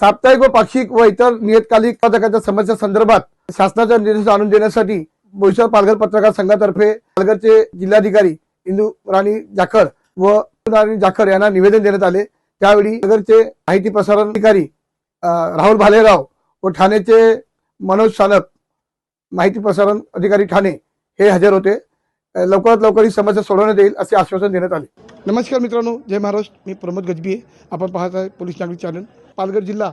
साप्ताहिक व पाक्षिक व इतर नियतकालिक पत्रकाच्या समस्या संदर्भात शासनाच्या निर्देश आणून देण्यासाठी भविष्यात पालघर पत्रकार संघातर्फे पालघरचे जिल्हाधिकारी इंदू राणी जाखड व राणी जाखड यांना निवेदन देण्यात आले. त्यावेळी पालघरचे माहिती प्रसारण अधिकारी राहुल भालेराव व ठाण्याचे मनोज सानप माहिती प्रसारण अधिकारी ठाणे हे हजर होते. लवकरात लवकर ही समस्या सोडवण्यात येईल असे आश्वासन देण्यात आले. नमस्कार मित्रांनो जय महाराष्ट्र. मी प्रमोद गजबी आहे आपण पाहत आहे पोलीस नागरिक चॅनल. पालघर जिल्हा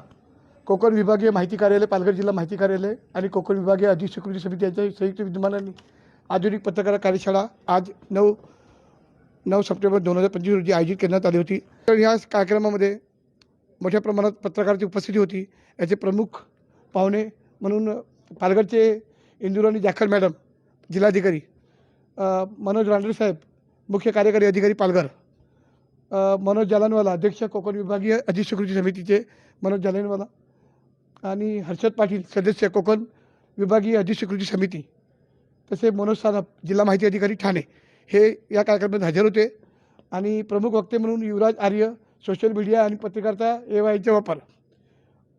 कोकण विभागीय माहिती कार्यालय पालघर जिल्हा माहिती कार्यालय आणि कोकण विभागीय अधिक समिती यांच्या संयुक्त विद्यमानाने आधुनिक पत्रकार कार्यशाळा आज नऊ नऊ सप्टेंबर दोन हजार पंचवीस रोजी आयोजित करण्यात आली होती. तर या कार्यक्रमामध्ये मोठ्या प्रमाणात पत्रकारांची उपस्थिती होती. याचे प्रमुख पाहुणे म्हणून पालघरचे इंदुराणी जाखर मॅडम जिल्हाधिकारी मनोज रांडरे साहेब मुख्य कार्यकारी अधिकारी पालघर. मनोज जालनवाला अध्यक्ष कोकण विभागीय अधिस्वीकृती समितीचे मनोज जालनवाला आणि हर्षद पाटील सदस्य कोकण विभागीय अधिस्वीकृती समिती. तसे मनोज सानप जिल्हा माहिती अधिकारी ठाणे हे या कार्यक्रमात हजर होते. आणि प्रमुख वक्ते म्हणून युवराज आर्य सोशल मीडिया आणि पत्रकारिता एवायचा वापर.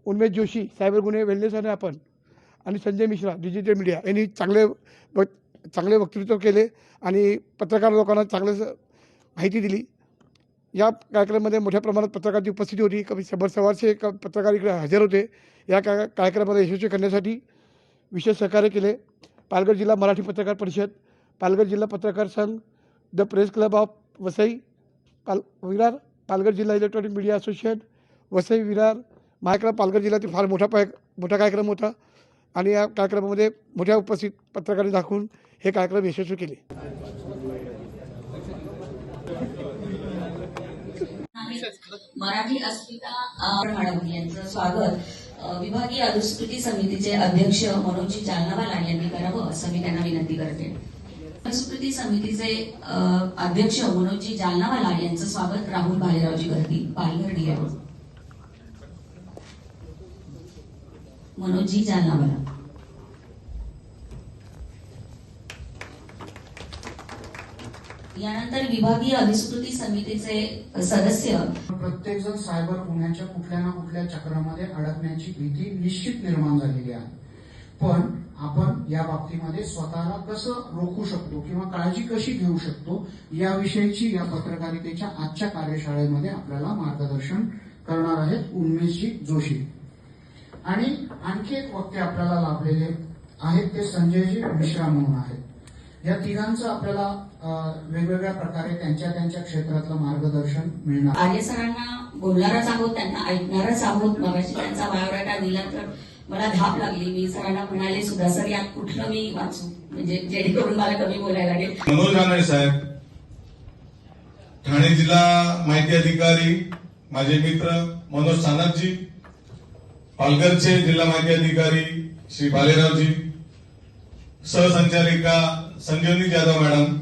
उन्मेश जोशी सायबर गुन्हे वेलनेस आणि आपण. आणि संजय मिश्रा डिजिटल मीडिया. यांनी चांगले व चांगले वक्तृत्व केले आणि पत्रकार लोकांना चांगलं माहिती दिली. या कार्यक्रमामध्ये मोठ्या प्रमाणात पत्रकारांची उपस्थिती होती. कमी शंभर सव्वाशे क- पत्रकार इकडे हजर होते. या का कार्यक्रमाला यशस्वी करण्यासाठी विशेष सहकार्य केले. पालघर जिल्हा मराठी पत्रकार परिषद पालघर जिल्हा पत्रकार संघ the press club of Vasai पाल विरार पालघर जिल्हा electronic media association Vasai Virar Maharashtra Palghar जिल्ह्यातील फार मोठा पाय मोठा कार्यक्रम होता. आणि या कार्यक्रमामध्ये मोठ्या उपस्थित पत्रकारांनी दाखवून हे कार्यक्रम यशस्वी केले. मराठी अस्मिता मॅडम यांचं स्वागत. विभागीय अनुस्मृती समितीचे अध्यक्ष मनोजी जालनावाला यांनी करावं असं मी त्यांना विनंती करते. अनुस्मृती समितीचे अध्यक्ष मनोजी जालनावाला यांचं स्वागत राहुल भालेरावजी गर्दी पालघरडी मनोजी जालनावाला. यानंतर विभागीय अधिस्मृती समितीचे सदस्य प्रत्येक जण सायबर गुन्ह्याच्या कुठल्या ना कुठल्या चक्रामध्ये अडकण्याची भीती निश्चित निर्माण झालेली आहे. पण आपण या बाबतीमध्ये स्वतःला कसं रोखू शकतो किंवा काळजी कशी घेऊ शकतो याविषयीची या पत्रकारितेच्या आजच्या कार्यशाळेमध्ये आपल्याला मार्गदर्शन करणार आहेत उन्मेषजी जोशी. आणि आणखी एक वक्ते आपल्याला लाभलेले आहेत ते संजयजी मिश्रा म्हणून आहेत. या तिघांचं आपल्याला वेगवेगळ्या प्रकारे त्यांच्या त्यांच्या क्षेत्रातलं मार्गदर्शन मिळणार. आर्य सरांना बोलणारच आहोत त्यांना ऐकणारच आहोत. मगाशी त्यांचा बायोडाटा दिला तर मला धाप लागली. मी सरांना म्हणाले सुद्धा सर यात कुठलं मी वाचू? म्हणजे जेणेकरून मला कमी बोलायला लागेल. मनोज रानडे साहेब ठाणे जिल्हा माहिती अधिकारी माझे मित्र मनोज सानपजी पालघरचे जिल्हा माहिती अधिकारी श्री बालेरावजी सहसंचालिका संजीवनी जाधव मॅडम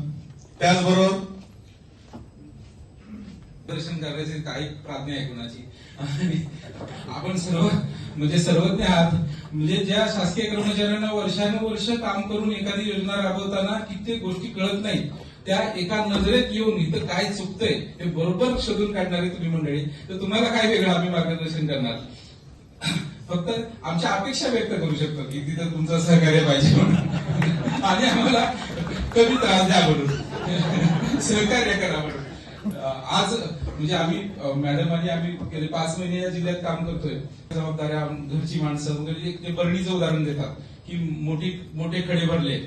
त्याचबरोबर दर्शन करण्याची काही प्राज्ञा आहे कुणाची? आपण सर्व म्हणजे सर्वज्ञ आहात. म्हणजे ज्या शासकीय कर्मचाऱ्यांना वर्षानुवर्ष काम करून एखादी योजना राबवताना कित्येक गोष्टी कळत नाही त्या एका नजरेत येऊन इथं काय चुकतंय ते बरोबर शोधून काढणारे तुम्ही मंडळी. तर तुम्हाला काय वेगळं आम्ही मार्गदर्शन करणार? फक्त आमच्या अपेक्षा व्यक्त करू शकतो की तिथं तुमचं सहकार्य पाहिजे म्हणून. आणि आम्हाला कमी त्रास द्या म्हणून. सहकार्य करा म्हणून. आज म्हणजे आम्ही मॅडम आणि आम्ही गेले पाच महिने या जिल्ह्यात काम करतोय. जबाबदाऱ्या घरची माणसं वगैरे ते बरणीचं उदाहरण देतात की मोठी मोठे खडे भरले.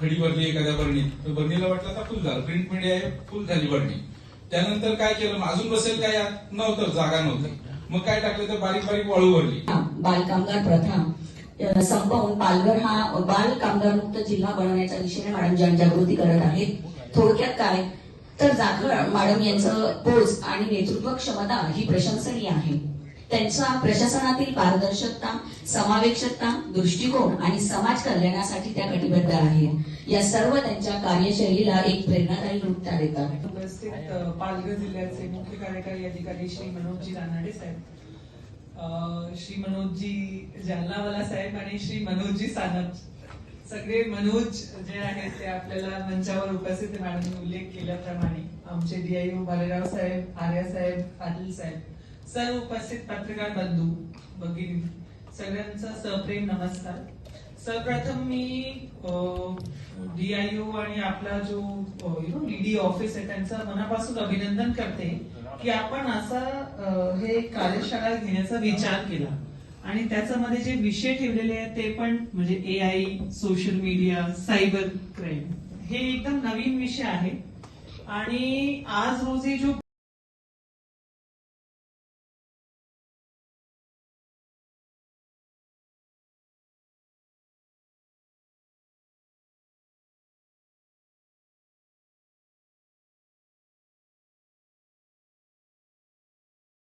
खडी भरली एखाद्या बरणीत. तर बरणीला वाटलं तर फुल झालं. प्रिंट मीडिया आहे फुल झाली बरणी. त्यानंतर काय केलं? अजून बसेल काय नव्हतं जागा नव्हती. मग काय टाकलं तर बारीक बारीक वाळू भरली. बालकामगार प्रथा. संपवून पालघर हा बाल कामगार मुक्त जिल्हा बनवण्याच्या दिशेने मॅडम जनजागृती करत आहेत. थोडक्यात काय? तर जाधव मॅडम यांचं पोज आणि नेतृत्व क्षमता ही प्रशंसनीय आहे. त्यांचा प्रशासनातील पारदर्शकता समावेशकता दृष्टिकोन आणि समाज कल्याणासाठी त्या कटिबद्ध आहेत. या सर्व त्यांच्या कार्यशैलीला एक प्रेरणादायी रूप देतात. उपस्थित पालघर जिल्ह्याचे मुख्य कार्यकारी अधिकारी श्री मनोजजी रानडे साहेब श्री मनोजजी जालनावाला साहेब आणि श्री मनोजजी सानप. सगळे मनोज जे आहेत ते आपल्याला मंचावर उपस्थित आहे. मॅडमने उल्लेख केल्याप्रमाणे आमचे डीआयओ भालेराव साहेब आर्या साहेब पाटील साहेब. सर्व उपस्थित पत्रकार बंधू भगिनी सगळ्यांचा सप्रेम नमस्कार. सर्वप्रथम मी डीआयओ आणि आपला जो यु नो ईडी ऑफिस आहे त्यांचं मनापासून अभिनंदन करते की आपण असा हे कार्यशाळा घेण्याचा विचार केला. आणि त्याच्यामध्ये जे विषय ठेवलेले आहेत ते पण म्हणजे A I social media cyber crime हे एकदम नवीन विषय आहे. आणि आज रोजी जो